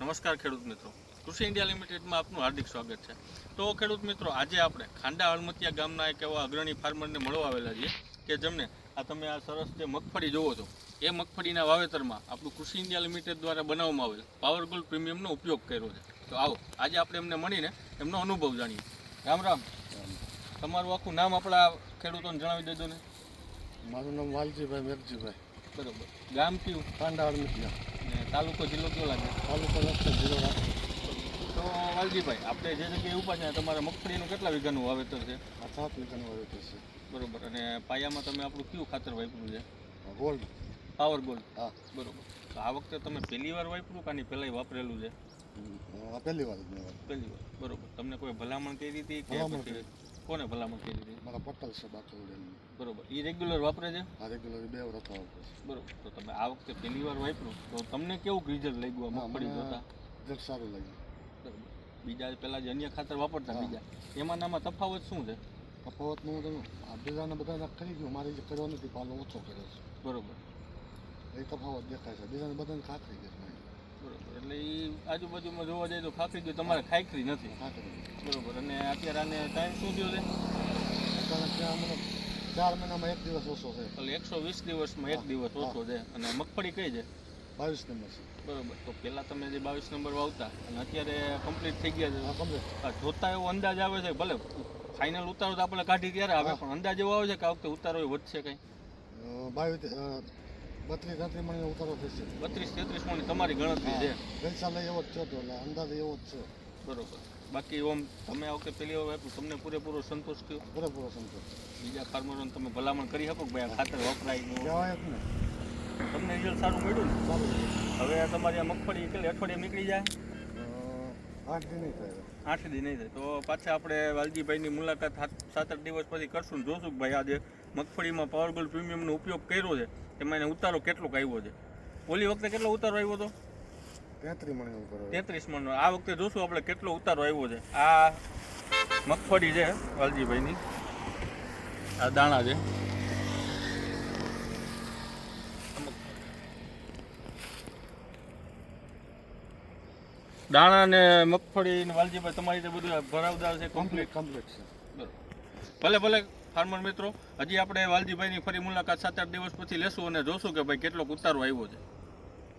નમસ્કાર ખેડૂત મિત્રો. કૃષિ ઇન્ડિયા લિમિટેડમાં આપનું હાર્દિક સ્વાગત છે. તો ખેડૂત મિત્રો આજે આપણે ખાંડા હળમતિયા ગામના એક એવા અગ્રણી ફાર્મરને મળવા આવેલા છીએ કે જેમને આ તમે આ સરસ જે મગફળી જોવો છો એ મગફળીના વાવેતરમાં આપણું કૃષિ ઇન્ડિયા લિમિટેડ દ્વારા બનાવવામાં આવેલ પાવર ગોલ્ડ પ્રીમિયમનો ઉપયોગ કર્યો છે. તો આવો આજે આપણે એમને મળીને એમનો અનુભવ જાણીએ. રામ રામ. તમારું આખું નામ આપણા ખેડૂતોને જણાવી દેજો ને. મારું નામ વાલજીભાઈ મેઘજીભાઈ બરોબર. ગામ કયું? ખાંડા અડમિટિયા તાલુકો જિલ્લો કયો લાગે તાલુકો લખતર જિલ્લો રાજ તો વાલજીભાઈ આપણે જે જગ્યાએ ઊભા છે તમારે મગફળીનું કેટલા વીઘાનું વાવેતર છે? આ સાત વીઘાનું વાવેતર છે. બરોબર અને પાયામાં તમે આપણું કયું ખાતર વાપર્યું છે? ગોલ્ડ. Power gold? હા. બરોબર. તો આ વખતે તમે પહેલી વાર વાપર્યું કે આની પહેલાંય વાપરેલું છે? પહેલી વાર પહેલી વાર. બરોબર. તમને કોઈ ભલામણ કરી હતી કે કોને ભલામણ કરી હતી? મારા પટેલ છે બાકરોડ બરોબર. એ રેગ્યુલર વાપરે છે? આ રેગ્યુલર બે વર્ષ વાપરે છે બરોબર. તો તમે આ વખતે પહેલી વાર વાપરો તો તમને કેવું રિઝલ્ટ લાગ્યું હા, મગફળી જોતા? રિઝલ્ટ સારું લાગ્યું. બરોબર. બીજા પહેલાં જે અન્ય ખાતર વાપરતા. બીજા એમાં નામાં તફાવત શું છે? તફાવતનું હું આ બીજાને બધા કરી ગયું મારે જે કર્યો નથી પાલો ઓછો કર્યો છે. બરોબર. એ તફાવત દેખાય છે. બીજાને બધાને ખાતરી ગયો છે બરોબર. એટલે એ આજુબાજુમાં જોવા જાય તો ખાખરી ગયું તમારે ખાખરી નથી. બરોબર. અને અત્યારે આને ટાઈમ શું થયો છે? ચાર મહિનામાં એક દિવસ ઓછો છે. એટલે એકસો વીસ દિવસમાં એક દિવસ ઓછો છે. અને મગફળી કઈ છે? બાવીસ નંબર છે. બરોબર. તો પહેલાં તમે જે બાવીસ નંબર વાવતા અને અત્યારે કમ્પ્લીટ થઈ ગયા છે. કમ્પ્લીટ જોતા એવો અંદાજ આવે છે ભલે ફાઇનલ ઉતારો તો આપણે કાઢી ત્યારે આવે પણ અંદાજ એવો આવે છે કે આ વખતે ઉતારો એ વધશે કંઈ? બાવીસ બત્રીસ તેત્રીસ મણી ઉતારો થશે. બત્રીસ તેત્રીસ મણી તમારી ગણતરી છે. ગઈસાલે એવો જ છે તો એટલે અંદાજ એવો જ છે. બરોબર. બાકી ઓમ તમે આ વખતે પહેલી વાર આપ્યું તમને પૂરેપૂરો સંતોષ થયો? પૂરેપૂરો સંતોષ બીજા ફાર્મરોને તમે ભલામણ કરી શકો કે ભાઈ આ ખાતર વપરાય કહેવાય જ ને તમને રિઝલ્ટ સારું મળ્યું ને હવે તમારી આ મગફળી કેટલી અઠવાડિયે નીકળી જાય? આઠ દી નહીં થાય. આઠ દી નહીં થાય. તો પાછા આપણે વાલજીભાઈની મુલાકાત સાત- સાત આઠ દિવસ પછી કરશું જોશું કે ભાઈ આજે મગફળીમાં પાવરબોલ પ્રીમિયમનો ઉપયોગ કર્યો છે. એમાં એને ઉતારો કેટલોક આવ્યો છે. ઓલી વખતે કેટલો ઉતારો આવ્યો હતો? તેત્રીસ મણીનો તેત્રીસ મણનો આ વખતે જોશું આપણે કેટલો ઉતારો આવ્યો છે. આ મગફળી છે વાલજીભાઈની. આ દાણા છે. દાણા ને મગફળી ને વાલજીભાઈ તમારી રીતે બધું ભરાવદાર છે કમ્પ્લીટ કમ્પ્લીટ છે ભલે ભલે ફાર્મર મિત્રો હજી આપણે વાલજીભાઈની ફરી મુલાકાત સાત આઠ દિવસ પછી લેશું અને જોશું કે ભાઈ કેટલો ઉતારો આવ્યો છે.